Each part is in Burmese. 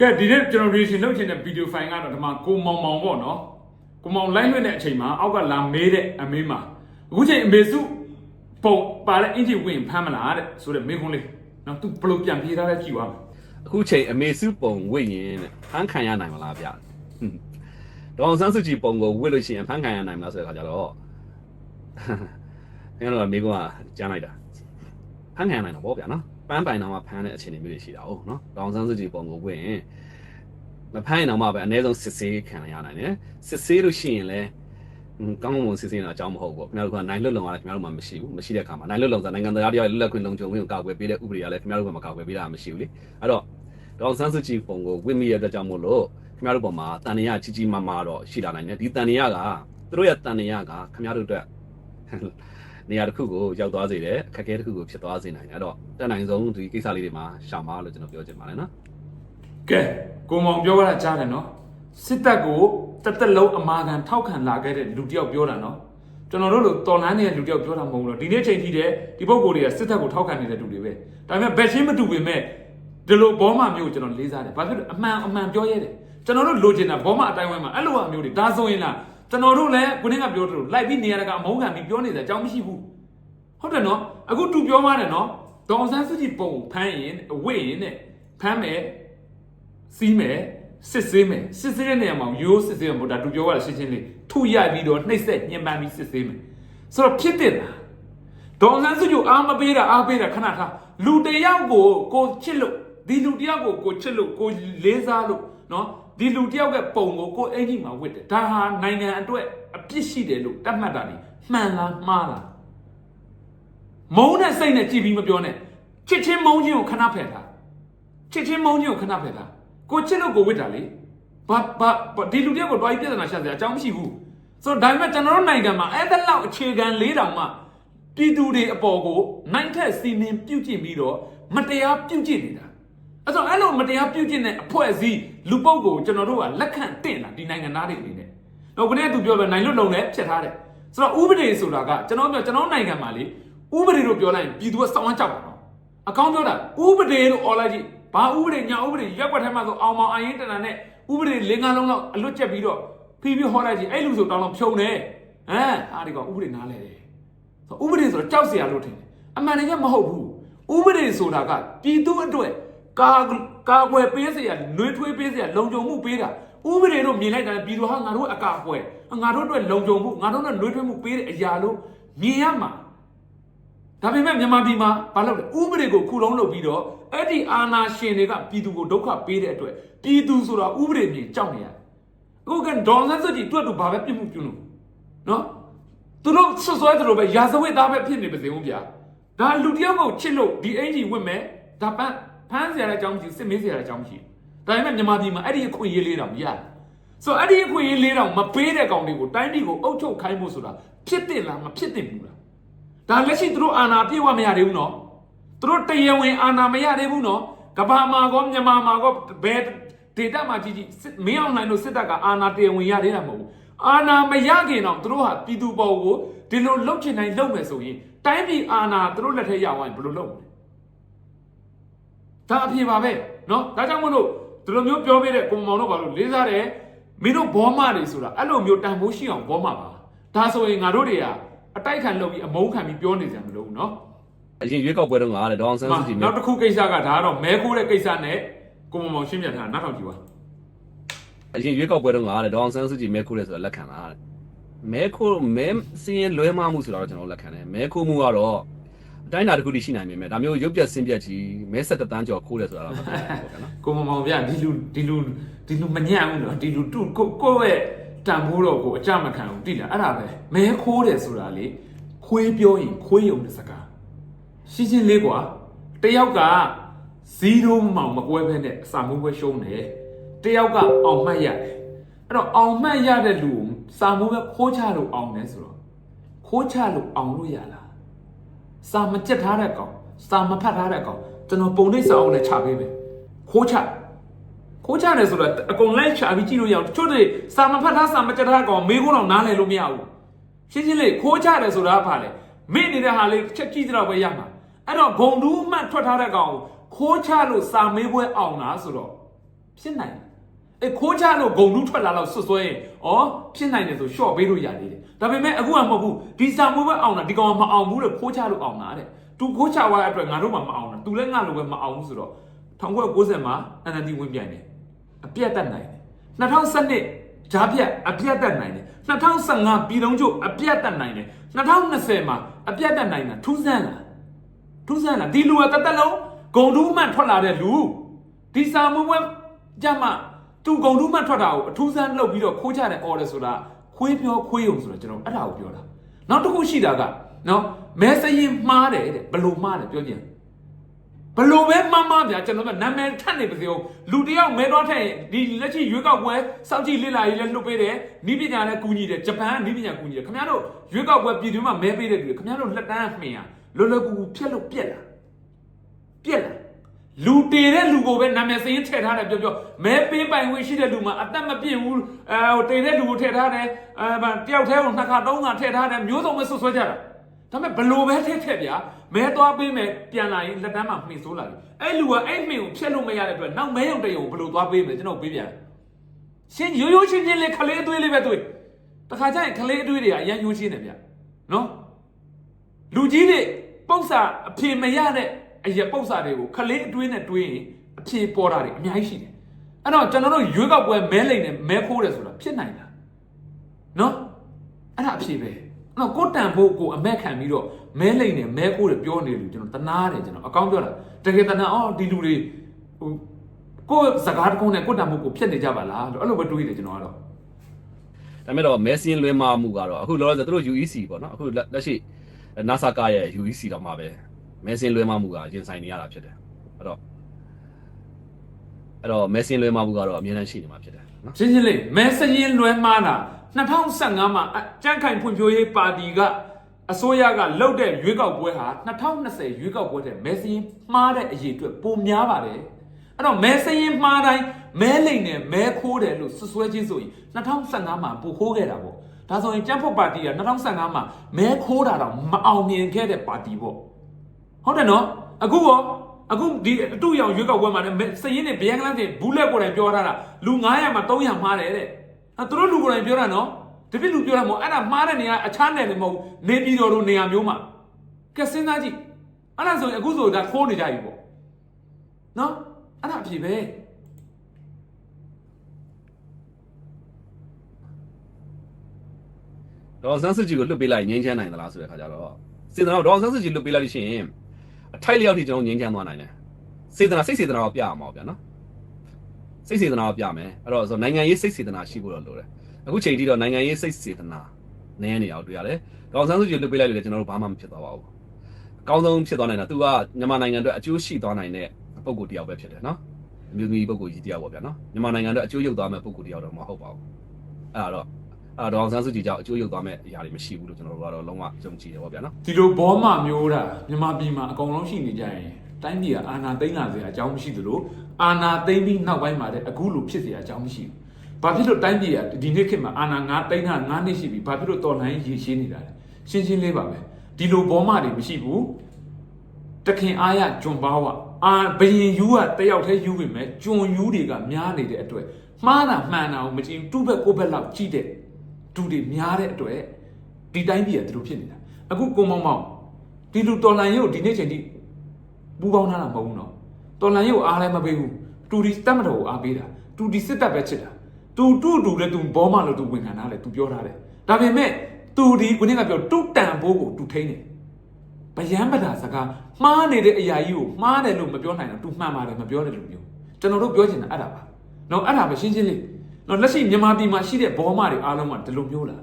ကဲဒီနေ့ကျွန်တော် reaction လုပ်ချင်တဲ့ video file ကတော့ဒီမှာကိုမောင်မောင်ပေါ့နော်ကိုမောင် live လွှင့်တဲ့အချိန်မှာအောက်ကလာမေးတဲ့အမေးမှာအခုချိန်အမေစုပုံပါတဲ့အင်ဂျင်ဝင်ဖမ်းမလားတဲ့ဆိုတဲ့မေးခွန်းလေးနော်သူဘယ်လိုပြန်ပြေးထားလဲကြည့်ပါမယ်အခုချိန်အမေစုပုံဝစ်ရင်တဲ့ဖမ်းခံရနိုင်မလားဗျဟွန်းဒေါအောင်ဆန်းစုကြည်ပုံကိုဝစ်လို့ရှိရင်ဖမ်းခံရနိုင်မလားဆိုတဲ့အခါကျတော့ခင်ဗျားတို့ကမိကွာကြားလိုက်တာဖမ်းခံရနိုင်တော့ဗောဗျာနော် ပန်းပိုင်တော့မှဖမ်းတဲ့အခြေအနေမျိုးတွေရှိတာဟုတ်နော်ဒေါအောင်ဆန်းစုကြည်ပုံကိုဝစ်ရင်မဖမ်းရင်တော့မှပဲအနည်းဆုံးစစ်ဆေးခံရနိုင်တယ်စစ်ဆေးလို့ရှိရင်လည်းဟွန်းကောင်းကောင်းမွန်စစ်ဆေးနေတာအကြောင်းမဟုတ်ဘူးပေါ့ခင်ဗျားတို့ကနိုင်လွတ်လုံရတယ်ခင်ဗျားတို့မှမရှိဘူးမရှိတဲ့အခါမှာနိုင်လွတ်လုံဆိုနိုင်ငံသားတရားလွတ်လပ်ခွင့်လုံခြုံခွင့်ကိုကာကွယ်ပေးတဲ့ဥပဒေကလည်းခင်ဗျားတို့ကမကာကွယ်ပေးတာမရှိဘူးလေအဲ့တော့ဒေါအောင်ဆန်းစုကြည်ပုံကိုဝင့်မိရတဲ့ကြောင့်မို့လို့ခင်ဗျားတို့ပုံမှာတန်နေရကြီးကြီးမားမားတော့ရှိလာနိုင်တယ်ဒီတန်နေရကသူတို့ရဲ့တန်နေရကခင်ဗျားတို့အတွက် နေရာတစ်ခုကိုရောက်သွားစေတယ်အခက်အခဲတစ်ခုကိုဖြစ်သွားစေနိုင်တယ်အဲ့တော့တက်နိုင်ဆုံးဒီကိစ္စလေးတွေမှာရှောင်ပါလို့ကျွန်တော်ပြောချင်ပါတယ်နော်ကဲကိုမောင်ပြောတာကြားတယ်နော်စစ်တပ်ကိုတက်တက်လုံးအမာခံထောက်ခံလာခဲ့တဲ့လူတစ်ယောက်ပြောတာနော်ကျွန်တော်တို့လိုတော်လန်းနေတဲ့လူတစ်ယောက်ပြောတာမဟုတ်ဘူးလို့ဒီနေ့ချိန်ထိတဲ့ဒီပုံကိုယ်တွေကစစ်တပ်ကိုထောက်ခံနေတဲ့လူတွေပဲဒါပေမဲ့ဘက်ရှင်းမတူပေမဲ့ဒီလိုဘောမမျိုးကိုကျွန်တော်လေးစားတယ်ဘာဖြစ်လို့အမှန်အမှန်ပြောရဲတယ်ကျွန်တော်တို့လိုချင်တာဘောမအတိုင်းဝိုင်းမှာအဲ့လိုအမျိုးတွေဒါဆိုရင်လား ကျွန်တော်တို့လည်းခုနကပြောသလိုလိုက်ပြီးနေရတာကအမုန်းခံပြီးပြောနေတဲ့အကြောင်းမရှိဘူးဟုတ်တယ်နော်အခုတူပြောမှတယ်နော်ဒေါအောင်ဆန်းစုကြည်ပုံဖမ်းရင်ဝိရင်နဲ့ဖမ်းမယ်စီးမယ်စစ်ဆေးမယ်စစ်ဆေးတဲ့နေရာမှာရိုးစစ်ဆေးမှာပေါ့ဒါတူပြောရတာရှင်းရှင်းလေးထုရိုက်ပြီးတော့နှိပ်စက်ညှဉ်းပန်းပြီးစစ်ဆေးမယ်ဆိုတော့ဖြစ်တယ်လားဒေါအောင်ဆန်းစုကြည်အားမပေးတာအားပေးတာခဏထားလူတစ်ယောက်ကိုကိုချစ်လို့ဒီလူတစ်ယောက်ကိုကိုချစ်လို့ကိုလေးစားလို့နော် ဒီလူတစ်ယောက်ကပုံကိုကိုအင်ကြီးမှာဝတ်တယ်ဒါဟာနိုင်ငံအတွက်အပြစ်ရှိတယ်လို့တတ်မှတ်တာဒီမှန်လားမှားလားမုန်းတဲ့စိတ်နဲ့ကြည်ပြီးမပြောနဲ့ချစ်ချင်းမုန်းချင်းကိုခဏဖယ်ထားချစ်ချင်းမုန်းချင်းကိုခဏဖယ်ထားကိုချစ်လို့ကိုဝစ်တာလေဘာဘာဘာဒီလူတယောက်ကိုတွားပြီးပြဿနာရှာစရာအကြောင်းမရှိဘူးဆိုတော့ဒါပေမဲ့ကျွန်တော်တို့နိုင်ငံမှာအဲ့ဒါလောက်အခြေခံ၄တောင်မှပြည်သူတွေအပေါ်ကိုနိုင်ထက်စီမင်းပြုတ်ကျင့်ပြီးတော့မတရားပြုတ်ကျင့်နေတာ အဲ့တော့အဲ့လိုမတရားပြုကျင့်တဲ့အဖွဲ့အစည်းလူပုတ်ကိုကျွန်တော်တို့ကလက်ခံတင့်တာဒီနိုင်ငံသားတွေအနေနဲ့တော့ကိုနေ့သူပြောပဲနိုင်လွတ်လုံလည်းဖြစ်ထားတယ်ဆိုတော့ဥပဒေဆိုတာကကျွန်တော်ပြောကျွန်တော်နိုင်ငံမှာလေဥပဒေလို့ပြောလိုက်ရင်ပြည်သူကစောင့်ဝမ်းကြောက်ပါတော့အကောင်းပြောတာဥပဒေလို့အော်လိုက်ကြည့်ဘာဥပဒေညာဥပဒေရက်ွက်ထဲမှာဆိုအောင်မောင်အရင်တန်တာနဲ့ဥပဒေ၄၅လုံးလောက်အလွတ်ကျက်ပြီးတော့ဖီးပြီးဟောလိုက်ကြည့်အဲ့လူဆိုတောင်းတော့ဖြုံတယ်ဟမ်အားဒီကောင်ဥပဒေနားလဲတယ်ဆိုဥပဒေဆိုတော့ကြောက်စရာလို့ထင်တယ်အမှန်တကယ်မဟုတ်ဘူးဥပဒေဆိုတာကပြည်သူအတွက် ကာကာကွယ်ပေးစရာနှွေးထွေးပေးစရာလုံခြုံမှုပေးတာဥပဒေလို့မြင်လိုက်တာပြည်သူဟာငါတို့အကာအကွယ်ငါတို့အတွက်လုံခြုံမှုငါတို့နဲ့နှွေးထွေးမှုပေးတဲ့အရာလို့မြင်ရမှာဒါပေမဲ့မြန်မာပြည်မှာဘာလုပ်လဲဥပဒေကိုခုလုံးလုပ်ပြီးတော့အဲ့ဒီအာဏာရှင်တွေကပြည်သူကိုဒုက္ခပေးတဲ့အတွက်ပြည်သူဆိုတာဥပဒေမြင်ကြောက်နေရအခုကဒေါ်စန်းစစ်တီတွေ့တူဘာပဲပြစ်မှုပြုလို့နော်သူတို့ဆွဆွဲသလိုပဲရာဇဝတ်သားပဲဖြစ်နေပါစေဦးဗျာဒါလူတယောက်ကိုချစ်လို့ဒီအင်ကြီးဝတ်မယ်ဒါပန်း ဖမ်းစရာလည်းအကြောင်းမရှိစစ်မေးစရာလည်းအကြောင်းမရှိဒါပေမဲ့မြန်မာပြည်မှာအဲ့ဒီအခွင့်အရေးလေးတောင်မရဘူးဆိုတော့အဲ့ဒီအခွင့်အရေးလေးတောင်မပေးတဲ့ကောင်တွေကိုတိုင်းပြည်ကိုအုပ်ချုပ်ခိုင်းဖို့ဆိုတာဖြစ်တင်လားမဖြစ်တင်ဘူးလားဒါလက်ရှိသူတို့အာဏာပြေဝမရသေးဘူးနော်သူတို့တရားဝင်အာဏာမရသေးဘူးနော်ကဘာမှာကောမြန်မာမှာကောဘယ်ဒေတာမှာကြီးကြီးစစ်မင်းအောင်နိုင်တို့စစ်တပ်ကအာဏာတရားဝင်ရသေးတာမဟုတ်ဘူးအာဏာမရခင်တော့သူတို့ဟာပြည်သူပေါ်ကိုဒီလိုလှုပ်ချင်တိုင်းလှုပ်မယ်ဆိုရင်တိုင်းပြည်အာဏာသူတို့လက်ထဲရောက်ရင်ဘယ်လိုလုပ်မလဲ ဒါအပြေပါပဲနော်ဒါကြောင့်မလို့ဒီလိုမျိုးပြောပြတဲ့ကိုမောင်တို့ဘာလို့လေးစားတယ်မင်းတို့ဘောမတွေဆိုတာအဲ့လိုမျိုးတန်ဖိုးရှိအောင်ဘောမပါဒါဆိုရင်ငါတို့တွေကအတိုက်ခံလုပ်ပြီးအမုန်းခံပြီးပြောနေကြမလို့နော်အရင်ရွေးကောက်ပွဲတုန်းကလည်းဒေါအောင်ဆန်းစုကြည်နောက်တစ်ခုကိစ္စကဒါကတော့မဲခိုးတဲ့ကိစ္စနဲ့ကိုမောင်မောင်ရှင်းပြထားတာနောက်ထောင်ကြည့်ပါအရင်ရွေးကောက်ပွဲတုန်းကလည်းဒေါအောင်ဆန်းစုကြည်မဲခိုးတယ်ဆိုတာလက်ခံတာတဲ့မဲခိုးမဲစင်းရင်လွဲမှားမှုဆိုတာတော့ကျွန်တော်လက်ခံတယ်မဲခိုးမှုကတော့အ တိုင်းအတာတစ်ခုတည်းရှိနိုင်ပေမဲ့ဒါမျိုးရုပ်ပြက်ဆင်းပြက်ကြီးမဲဆက်တန်းကျော်ခိုးတယ်ဆိုတာတော့မဟုတ်ဘူးပေါ့နော်ကိုမောင်မောင်ဗျဒီလူဒီလူဒီလူမညံ့ဘူးနော်ဒီလူတူကိုကိုယ့်ရဲ့တန်ဖိုးတော့ကိုအကြမခံဘူးတိလားအဲ့ဒါပဲမဲခိုးတယ်ဆိုတာလေခွေးပြောရင်ခွေးယုံတဲ့စကားရှင်းရှင်းလေးကွာတယောက်က0မောင်မကွဲဖဲနဲ့အစာမိုးပွဲရှုံးတယ်တယောက်ကအောင်မှတ်ရတယ်အဲ့တော့အောင်မှတ်ရတဲ့လူကိုစာမိုးပဲခိုးချလို့အောင်တယ်ဆိုတော့ခိုးချလို့အောင်လို့ရလား စာမကြက်ထားတဲ့ကောင်စာမဖတ်ထားတဲ့ကောင်ကျွန်တော်ပုံနှိပ်စာအုပ်နဲ့ချပေးမယ်ခိုးချခိုးချတယ်ဆိုတော့အကုန်လိုက်ချပြီးကြည့်လို့ရအောင်တချို့တွေစာမဖတ်ထားစာမကြက်ထားတဲ့ကောင်မေးခွန်းတော့နားလည်လို့မရဘူးရှင်းရှင်းလေးခိုးချတယ်ဆိုတာကဘာလဲမိနေတဲ့ဟာလေးချက်ကြည့်တော့ပဲရမှာအဲ့တော့ဂုံတူးမှတ်ထွက်ထားတဲ့ကောင်ကိုခိုးချလို့စာမေးပွဲအောင်လားဆိုတော့ဖြစ်နိုင်တယ် အဲခိုးချလို့ဂုံလူးထွက်လာတော့ဆွတ်ဆွဲရင်ဩဖြစ်နိုင်တယ်ဆိုရှော့ပေးလို့ရသေးတယ်ဒါပေမဲ့အခုကမဟုတ်ဘူးဒီစာမွေးပဲအောင်တာဒီကောင်ကမအောင်ဘူးလေခိုးချလို့အောင်တာတဲ့သူခိုးချသွားတဲ့အတွက်ငါတို့မှမအောင်တာသူလည်းငါလိုပဲမအောင်ဘူးဆိုတော့1990မှာ NLD ဝင်ပြိုင်တယ်အပြတ်တက်နိုင်တယ်2012ဂျားပြတ်အပြတ်တက်နိုင်တယ်2015ပြည်လုံးချုပ်အပြတ်တက်နိုင်တယ်2020မှာအပြတ်တက်နိုင်တာထူးဆန်းလားထူးဆန်းလားဒီလူကတသက်လုံးဂုံတူးမှန်ထွက်လာတဲ့လူဒီစာမွေးပွဲကြမှာ သူဂုံတူးမှန်ထွက်တာကိုအထူးဆန်းလုပ်ပြီးတော့ခိုးချတဲ့ order ဆိုတာခွေးပြောခွေးုံဆိုတော့ကျွန်တော်အဲ့ဒါကိုပြောတာနောက်တစ်ခုရှိတာကနော်မဲစရင်မှားတယ်တဲ့ဘလို့မှားတယ်ပြောကြည့်ဘလို့ပဲမှားမှားဗျာကျွန်တော်ကနာမည်ထပ်နေပါစေအောင်လူတယောက်မဲတော့ထက်ရင်ဒီလက်ရှိရွေးကောက်ပွဲစောင့်ကြည့်လေ့လာရေးလည်းလုပ်ပေးတယ်နီးပညာလည်းကူညီတယ်ဂျပန်ကနီးပညာကူညီတယ်ခင်ဗျားတို့ရွေးကောက်ပွဲပြည်တွင်းမှာမဲပေးတဲ့လူတွေခင်ဗျားတို့လက်တန်းမှင်ရလွယ်လွယ်ကူကူဖြတ်လို့ပြက်လာပြက်လာ လူတည်တဲ့လူကိုပဲနာမည်စရင်းထည့်ထားတယ်ပြောပြောမဲပေးပိုင်ဝင်ရှိတဲ့လူမှာအသက်မပြည့်ဘူးအဲဟိုတည်တဲ့လူကိုထည့်ထားတယ်အဲဗာတယောက်တည်းကိုနှစ်ခါသုံးခါထည့်ထားတယ်မျိုးစုံပဲဆွဆွဲကြတာဒါပေမဲ့ဘလို့ပဲထည့်ထည့်ဗျာမဲသွားပေးမယ်ပြန်လာရင်လက်တန်းမှာမှီဆိုးလာပြီအဲ့လူကအဲ့မှီကိုဖျက်လို့မရတဲ့အတွက်နောက်မဲရုံတရုံဘလို့သွားပေးမယ်ကျွန်တော်ပေးပြန်ရှင်းရိုးရိုးချင်းချင်းလေးခလေးအသွေးလေးပဲတွေ့တခါကျရင်ခလေးအသွေးတွေကအရန်ရိုးရှင်းတယ်ဗျာနော်လူကြီးတွေပု္ပ္ပစာအဖြေမရတဲ့ အရာပု္ပ္ပစာတွေကိုခလေးအတွင်းနဲ့တွေးရင်အဖြေပေါ်တာတွေအများကြီးရှိတယ်အဲ့တော့ကျွန်တော်တို့ရွေးကောက်ပွဲမဲလိန်နဲ့မဲခိုးတယ်ဆိုတာဖြစ်နိုင်တာနော်အဲ့ဒါအဖြေပဲအဲ့တော့ကိုယ်တန်ဖို့ကိုအမက်ခံပြီးတော့မဲလိန်နဲ့မဲခိုးတယ်ပြောနေလို့ကျွန်တော်တနာတယ်ကျွန်တော်အကောင်းပြောတာတကယ်တနာအော်ဒီလူတွေဟိုကိုယ်စကားတကုန်းနဲ့ကိုယ်တန်ဖို့ကိုဖြစ်နေကြပါလားလို့အဲ့လိုပဲတွေးတယ်ကျွန်တော်ကတော့ဒါပေမဲ့တော့မဲစင်းလွဲမှားမှုကတော့အခုလောလောဆယ်သူတို့ UEC ပေါ့နော်အခုလက်လက်ရှိ NASA ကရဲ့ UEC တော့မှာပဲ မဲစင်းလွဲမှားမှုကရင်ဆိုင်နေရတာဖြစ်တယ်အဲ့တော့အဲ့တော့မဲစင်းလွဲမှားမှုကတော့အများကြီးရှိနေမှာဖြစ်တယ်နော်ရှင်းရှင်းလေးမဲစရင်လွဲမှားတာ2015မှာအကြမ်းခိုင်ဖွံ့ဖြိုးရေးပါတီကအစိုးရကလှုပ်တဲ့ရွေးကောက်ပွဲဟာ2020ရွေးကောက်ပွဲတဲ့မဲစရင်မှားတဲ့အရေးအတွက်ပိုများပါတယ်အဲ့တော့မဲစရင်မှားတိုင်းမဲလိမ်နဲ့မဲခိုးတယ်လို့ဆွဆွဲချင်းဆိုရင်2015မှာပိုခိုးခဲ့တာပေါ့ဒါဆိုရင်ကြံ့ဖို့ပါတီက2015မှာမဲခိုးတာတော့မအောင်မြင်ခဲ့တဲ့ပါတီပေါ့ ဟုတ်တယ်နော်အခုရောအခုဒီအတူရောင်ရွေးကောက်ပွဲမှာလည်းမဲစရင်နဲ့ဗျန်ကလန်တင်ဘူးလက်ကိုယ်တိုင်ပြောထားတာလူ900မှာ300မှားတယ်တဲ့အဲသူတို့လူကိုယ်တိုင်ပြောတာနော်တပိလူပြောတာမဟုတ်အဲ့ဒါမှားတဲ့နေရာအခြားနယ်လည်းမဟုတ်ဘူးနေပြည်တော်တို့နေရာမျိုးမှာကဲစဉ်းစားကြည့်အဲ့ဒါဆိုရင်အခုဆိုဒါခိုးနေကြပြီပေါ့နော်အဲ့ဒါအဖြစ်ပဲဒေါ်ဆန်းစစ်ကြီးကိုလွတ်ပေးလိုက်ငြိမ်းချမ်းနိုင်သလားဆိုတဲ့ခါကျတော့စေတနာဒေါ်ဆန်းစစ်ကြီးလွတ်ပေးလိုက်လို့ရှိရင် အထိုက်လျောက်ထိကျွန်တော်ငြိမ်းချမ်းသွားနိုင်တယ်စေတနာစိတ်စေတနာကိုပြရမှာပေါ့ဗျာနော်စိတ်စေတနာကိုပြမယ်အဲ့တော့ဆိုနိုင်ငံရေးစိတ်စေတနာရှိဖို့တော့လိုတယ်အခုချိန်ထိတော့နိုင်ငံရေးစိတ်စေတနာနည်းနေအောင်တွေ့ရတယ်ဒေါ်ဆန်းစစ်ကြီးလွတ်ပေးလိုက်လို့လည်းကျွန်တော်တို့ဘာမှမဖြစ်သွားပါဘူးအကောင်းဆုံးဖြစ်သွားနိုင်တာသူကမြန်မာနိုင်ငံအတွက်အကျိုးရှိသွားနိုင်တဲ့ပုံကိုယ်တစ်ယောက်ပဲဖြစ်တယ်နော်အမျိုးသမီးပုံကိုယ်ကြီးတစ်ယောက်ပေါ့ဗျာနော်မြန်မာနိုင်ငံအတွက်အကျိုးရောက်သွားမဲ့ပုံကိုယ်တစ်ယောက်တော့မဟုတ်ပါဘူးအဲ့ဒါတော့ အဲ့တော့ဆန်းစုကြည်ကြောင့်အကျိုးရုပ်သွားမဲ့အရာတွေမရှိဘူးလို့ကျွန်တော်တို့ကတော့လုံးဝယုံကြည်တယ်ပေါ့ဗျာနော်ဒီလိုဘောမမျိုးတာမြန်မာပြည်မှာအကုန်လုံးရှိနေကြရင်တိုင်းပြည်ကအာဏာသိမ်းလာစရာအကြောင်းမရှိသလိုအာဏာသိမ်းပြီးနောက်ပိုင်းမှာလည်းအခုလိုဖြစ်စရာအကြောင်းမရှိဘူး။ဘာဖြစ်လို့တိုင်းပြည်ကဒီနေ့ခေတ်မှာအာဏာငါသိမ်းတာ9နှစ်ရှိပြီ။ဘာဖြစ်လို့တော်လှန်ရေးရေရှင်းနေတာလဲ။ရှင်းရှင်းလေးပါပဲ။ဒီလိုဘောမတွေမရှိဘူး။တခင်အားရဂျွန်ပါဝအာဘယင်ယူကတယောက်တည်းယူပြီမဲ့ဂျွန်ယူတွေကများနေတဲ့အတွက်မှားတာမှန်တာကိုမကြည့်ဘူးတူးဘက်ကိုယ့်ဘက်လောက်ကြည့်တဲ့ သူတွေများတဲ့အတွက်ဒီတိုင်းပြည်ကဒီလိုဖြစ်နေတာအခုကိုမောင်မောင်ဒီလူတော်လန်ရုပ်ဒီနေ့ချိန်ထိပူပေါင်းထားတာမဟုတ်ဘူးနော်တော်လန်ရုပ်အားလည်းမပေးဘူးတူဒီတက်မတော်ကိုအားပေးတာတူဒီစစ်တပ်ပဲချစ်တာတူတူတူလည်းသူဘောမလို့သူဝင်ခံထားတယ်သူပြောထားတယ်ဒါပေမဲ့တူဒီခုနကပြောတူတန်ဘိုးကိုတူထိန်းတယ်ဗယံပဒါစကားမှားနေတဲ့အရာကြီးကိုမှားတယ်လို့မပြောနိုင်တော့ तू မှန်ပါတယ်မပြောတယ်လို့မျိုးကျွန်တော်တို့ပြောချင်တာအဲ့ဒါပါနော်အဲ့ဒါပဲရှင်းရှင်းလေး နော်လက်ရှိမြန်မာပြည်မှာရှိတဲ့ဘောမတွေအားလုံးကဒီလိုမျိုးလား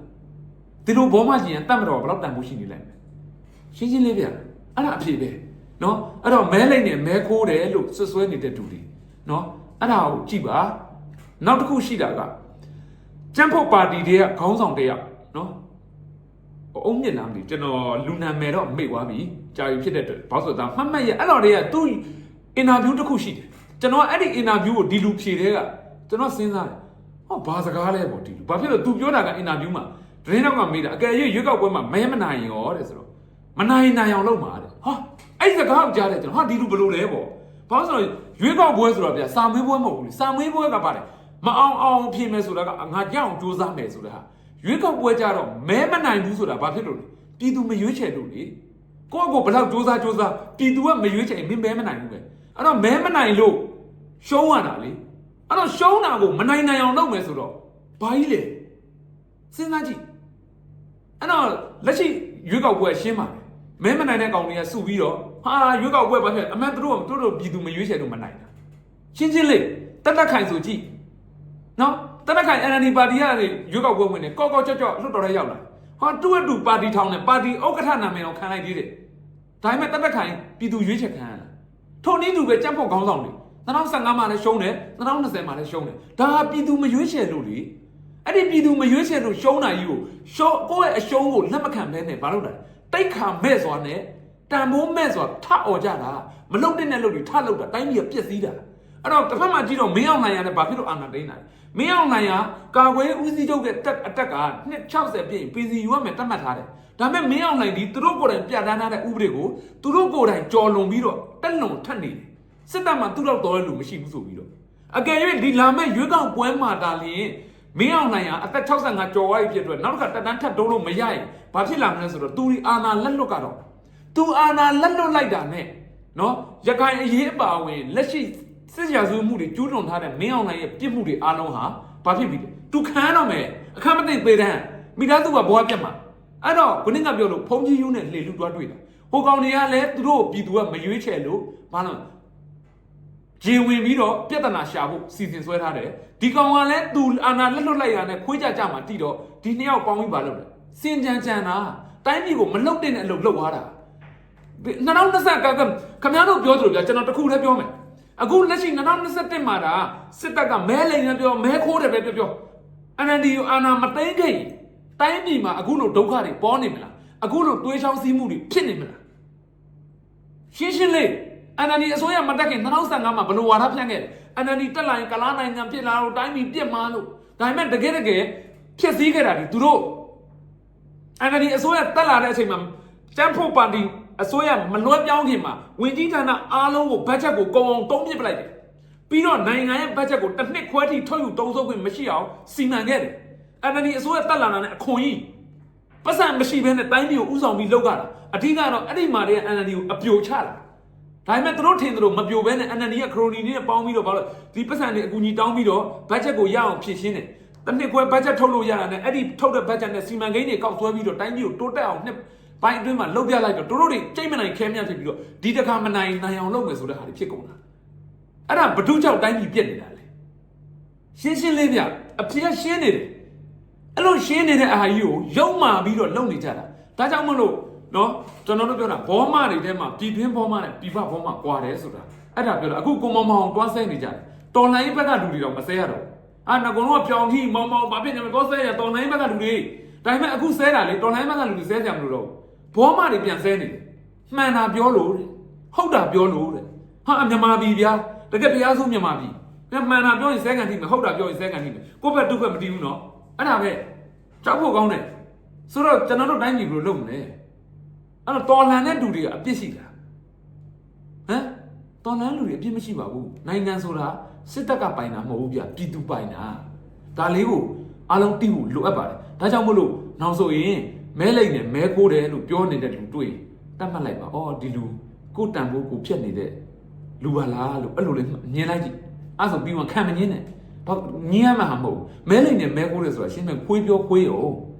ဒီလိုဘောမကြီးရင်တတ်မတော်ဘယ်လောက်တန်ဖို့ရှိနေလဲရှင်းရှင်းလေးဗျအဲ့ဒါအဖြစ်ပဲနော်အဲ့တော့မဲလိုက်နဲ့မဲခိုးတယ်လို့ဆွဆွဲနေတဲ့တူတွေနော်အဲ့ဒါကိုကြည့်ပါနောက်တစ်ခုရှိတာကကျန်းဖို့ပါတီတွေကခေါင်းဆောင်တယောက်နော်အုံးမြင့်လားမသိဘူးကျွန်တော်လူနာမယ်တော့မေ့သွားပြီကြာပြီဖြစ်တဲ့အတွက်ဘာလို့ဆိုတော့မှတ်မှတ်ရအဲ့တော့တည်းကသူ့အင်တာဗျူးတစ်ခုရှိတယ်ကျွန်တော်အဲ့ဒီအင်တာဗျူးကိုဒီလူဖြေတဲ့ကကျွန်တော်စဉ်းစားတယ် ဟောဘာစကားလဲပေါ့ဒီလူဘာဖြစ်လို့ तू ပြောတာကအင်တာဗျူးမှာဒရင်းတော့ကမေးတာအကယ်၍ရွေးကောက်ပွဲမှာမဲမနိုင်ရောတဲ့ဆိုတော့မနိုင်နိုင်အောင်လုပ်မှာတဲ့ဟာအဲ့ဒီစကားကိုကြားတယ်ကျွန်တော်ဟာဒီလူဘယ်လိုလဲပေါ့ဘာလို့ဆိုတော့ရွေးကောက်ပွဲဆိုတော့ဗျစာမေးပွဲမဟုတ်ဘူးလေစာမေးပွဲကပါတယ်မအောင်အောင်ဖြစ်မယ်ဆိုတာကငါကြောက်စူးစမ်းမယ်ဆိုတာဟာရွေးကောက်ပွဲကြတော့မဲမနိုင်ဘူးဆိုတာဘာဖြစ်လို့လဲပြည်သူမရွေးချယ်လို့လေကိုယ့်ကိုဘယ်လောက်စူးစမ်းစူးစမ်းပြည်သူကမရွေးချယ်ရင်မင်းမဲမနိုင်ဘူးပဲအဲ့တော့မဲမနိုင်လို့ရှုံးရတာလေ အဲ့တော့ရှုံးတာကိုမနိုင်နိုင်အောင်လုပ်မယ်ဆိုတော့ဘာကြီးလဲစဉ်းစားကြည့်အဲ့တော့လက်ရှိရွေးကောက်ပွဲရှင်းပါတယ်မဲမနိုင်တဲ့ကောင်တွေကစုပြီးတော့ဟာရွေးကောက်ပွဲဘာဖြစ်အမှန်သူတို့ကသူတို့ပြည်သူမရွေးချယ်လို့မနိုင်တာရှင်းချင်းလေးတက်တက်ခိုင်ဆိုကြည့်နော်တက်တက်ခိုင် NLD ပါတီကနေရွေးကောက်ပွဲဝင်နေကော့ကော့ကြော့ကြော့လွတ်တော်ရဲရောက်လာဟာတူအတူပါတီထောင်းနေပါတီဥက္ကဋ္ဌနာမည်အောင်ခံလိုက်သေးတယ်ဒါပေမဲ့တက်တက်ခိုင်ပြည်သူရွေးချယ်ခံရတာထိုနည်းတူပဲကြက်ဖို့ခေါင်းဆောင်တွေ 2015မှာလည်းရှုံးတယ်2020မှာလည်းရှုံးတယ်ဒါဟာပြည်သူမရွေးချယ်လို့လေအဲ့ဒီပြည်သူမရွေးချယ်လို့ရှုံးတာကြီးကိုရှုံးကိုယ့်ရဲ့အရှုံးကိုလက်မခံဘဲနဲ့ဘာလုပ်တာလဲတိတ်ခါမဲ့စွာနဲ့တန်ဖိုးမဲ့စွာထអော်ကြတာမလုံတဲ့နဲ့လို့ဒီထလောက်တာတိုင်းပြည်ကပြက်စီးတာအဲ့တော့တစ်ဖက်မှာကြည့်တော့မင်းအောင်နိုင်ရတဲ့ဘာဖြစ်လို့အာဏာသိမ်းတာလဲမင်းအောင်နိုင်ရကာကွယ်ဦးစီးချုပ်ရဲ့တက်အတက်က260ပြည့်ပြည်စီယူရမယ်တတ်မှတ်ထားတယ်ဒါပေမဲ့မင်းအောင်နိုင်ဒီသူတို့ကိုယ်တိုင်ပြဋ္ဌာန်းထားတဲ့ဥပဒေကိုသူတို့ကိုယ်တိုင်ကြော်လွန်ပြီးတော့တက်လွန်ထက်နေတယ် စစ်တပ်မှာသူ့တော့တော်ရလို့မရှိဘူးဆိုပြီးတော့အကယ်၍ဒီလာမဲ့ရွေးကောက်ပွဲမှာဒါလျင်မင်းအောင်နိုင်ရအသက်65ကျော်ဝိုင်းဖြစ်အတွက်နောက်တစ်ခါတက်တန်းထပ်တိုးလို့မရရင်ဘာဖြစ်လာမလဲဆိုတော့သူဒီအာဏာလက်လွတ်ကတော့သူအာဏာလက်လွတ်လိုက်တာနဲ့နော်ရခိုင်အရေးအပါအဝင်လက်ရှိစစ်ရာဇဝမှုတွေကျူးလွန်ထားတဲ့မင်းအောင်လှိုင်ရဲ့ပြစ်မှုတွေအားလုံးဟာဘာဖြစ်ပြီလဲသူခံတော့မယ်အခမ်းမသိသေးတဲ့မိသားစုကဘဝပြတ်မှာအဲ့တော့ခုနကပြောလို့ဖုံးကြီးယူနဲ့လှေလူတွားတွေ့တာဟိုကောင်တွေကလည်းသူတို့ပြည်သူကမရွေးချယ်လို့ဘာလို့ ဂျေဝင်ပြီးတော့ပြဿနာရှာဖို့စီစဉ်ဆွဲထားတယ်ဒီကောင်ကလည်းသူအာဏာလက်လွတ်လိုက်ရတဲ့ခွေးကြကြမှာတိတော့ဒီနှစ်ယောက်ပေါင်းပြီးပါလို့လဲစင်ကြံကြံတာတိုင်းပြည်ကိုမလုတ်တဲ့အလုပ်လုပ်သွားတာ2020ကကခင်ဗျားတို့ပြောသလိုပြကျွန်တော်တခုတည်းပြောမယ်အခုလက်ရှိ2021မှာဒါစစ်တပ်ကမဲလိန်နဲ့ပြောမဲခိုးတယ်ပဲပြောပြော NLD ကိုအာဏာမသိမ်းခင်တိုင်းပြည်မှာအခုလိုဒုက္ခတွေပေါ်နေမလားအခုလိုတွေးချောင်းစည်းမှုတွေဖြစ်နေမလားရှင်းရှင်းလေး NLD အစိုးရမတက်ခင်2015မှာဘယ်လိုဝါဒဖြန့်ခဲ့လဲ NLD တက်လာရင်ကလားနိုင်ငံဖြစ်လာတော့တိုင်းပြည်ပြစ်မှားလို့ဒါပေမဲ့တကယ်တကယ်ဖြစ်စည်းခဲ့တာဒီသူတို့ NLD အစိုးရတက်လာတဲ့အချိန်မှာကျန်းဖို့ပါတီအစိုးရမလွှဲပြောင်းခင်မှာဝင်ကြီးဌာနအားလုံးကိုဘတ်ဂျက်ကိုကုန်အောင်တုံးပစ်ပလိုက်တယ်။ပြီးတော့နိုင်ငံရဲ့ဘတ်ဂျက်ကိုတစ်နှစ်ခွဲထိထုတ်ယူတုံးဆုပ်ခွင့်မရှိအောင်စီမံခဲ့တယ်။ NLD အစိုးရတက်လာတာနဲ့အခွန်ကြီးပတ်စံမရှိဘဲနဲ့တိုင်းပြည်ကိုဥဆောင်ပြီးလုပ်ကြတာ။အဓိကတော့အဲ့ဒီမှာတည်းက NLD ကိုအပြိုချတာ။ ဒါပေမဲ့သူတို့ထင်သလိုမပြိုဘဲနဲ့ NLD ကခရိုနီတွေနဲ့ပေါင်းပြီးတော့ဘာလို့ဒီပတ်စံတွေအကူကြီးတောင်းပြီးတော့ဘတ်ဂျက်ကိုရအောင်ဖြည့်ရှင်းတယ်။တစ်နှစ်ခွဲဘတ်ဂျက်ထုတ်လို့ရတာနဲ့အဲ့ဒီထုတ်တဲ့ဘတ်ဂျက်နဲ့စီမံကိန်းတွေကောက်ဆွဲပြီးတော့တိုင်းပြည်ကိုတိုးတက်အောင်နှစ်ဘိုင်းအတွင်းမှာလှုပ်ပြလိုက်တော့တို့တို့တွေကြိတ်မနိုင်ခဲမြတ်ဖြစ်ပြီးတော့ဒီတခါမနိုင်နိုင်အောင်လုပ်မယ်ဆိုတဲ့ဟာတွေဖြစ်ကုန်တာအဲ့ဒါဘဒုကြောင့်တိုင်းပြည်ပြက်နေတာလေရှင်းရှင်းလေးဗျအပြည့်ရှင်းနေတယ်အဲ့လိုရှင်းနေတဲ့အဟာကြီးကိုရုံမာပြီးတော့လုံနေကြတာဒါကြောင့်မလို့ နော်ကျွန်တော်တို့ပြောတာဘောမတွေထဲမှာပြည်တွင်းဘောမနဲ့ပြည်ပဘောမကွာတယ်ဆိုတာအဲ့ဒါပြောတာအခုကိုမောင်မောင်တွန်းဆဲနေကြတယ်တော်လိုင်းဘက်ကလူတွေတော့မဆဲရတော့အာငကုံတော့ပြောင်းထိမောင်မောင်ဘာဖြစ်နေမလဲတော့ဆဲရတော်လိုင်းဘက်ကလူတွေဒါပေမဲ့အခုဆဲတာလေတော်လိုင်းဘက်ကလူတွေဆဲကြမလို့တော့ဘောမတွေပြန်ဆဲနေတယ်မှန်တာပြောလို့တဲ့ဟုတ်တာပြောလို့တဲ့ဟာမြန်မာပြည်ဗျာတကယ်တရားဆုံးမြန်မာပြည်ပြန်မှန်တာပြောရင်ဆဲကန်ထိမယ်ဟုတ်တာပြောရင်ဆဲကန်ထိမယ်ကိုယ့်ဘက်သူ့ဘက်မတည်ဘူးနော်အဲ့ဒါပဲကြောက်ဖို့ကောင်းတယ်ဆိုတော့ကျွန်တော်တို့တိုင်းပြည်ဘယ်လိုလုပ်မလဲ အဲ့တော့တော်လန်တဲ့လူတွေကအပြစ်ရှိတာဟမ်တော်လန်လူတွေအပြစ်မရှိပါဘူးနိုင်ငံဆိုတာစစ်တပ်ကပိုင်တာမဟုတ်ဘူးဗျပြည်သူပိုင်တာဒါလေးကိုအားလုံးသိဖို့လိုအပ်ပါတယ်ဒါကြောင့်မို့လို့နောက်ဆိုရင်မဲလိုက်နဲ့မဲခိုးတယ်လို့ပြောနေတဲ့လူတွေ့တတ်မှတ်လိုက်ပါ။အော်ဒီလူကိုတန်ဖို့ကိုဖြတ်နေတဲ့လူပါလားလို့အဲ့လိုလေးမြင်လိုက်ကြည့်။အဲ့ဆိုပြီးမှခံမငင်းနဲ့။ဘာငင်းရမှာမဟုတ်ဘူး။မဲလိုက်နဲ့မဲခိုးတယ်ဆိုတာရှင်းမယ်ခွေးပြောခွေးရော။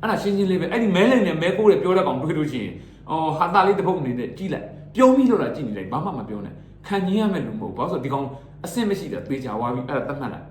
အဲ့ဒါရှင်းရှင်းလေးပဲ။အဲ့ဒီမဲလိုက်နဲ့မဲခိုးတယ်ပြောတဲ့ကောင်တွေ့လို့ရှိရင်အော်ဟာတာလေးတစ်ပုတ်အနေနဲ့ကြည့်လိုက်။ပြုံးပြီးတော့လာကြည့်နေလိုက်ဘာမှမပြောနဲ့။ခံငင်းရမယ်လို့မဟုတ်ဘူး။ဘာလို့ဆိုဒီကောင်အဆင်မရှိတာသေချာသွားပြီအဲ့ဒါတတ်မှတ်လိုက်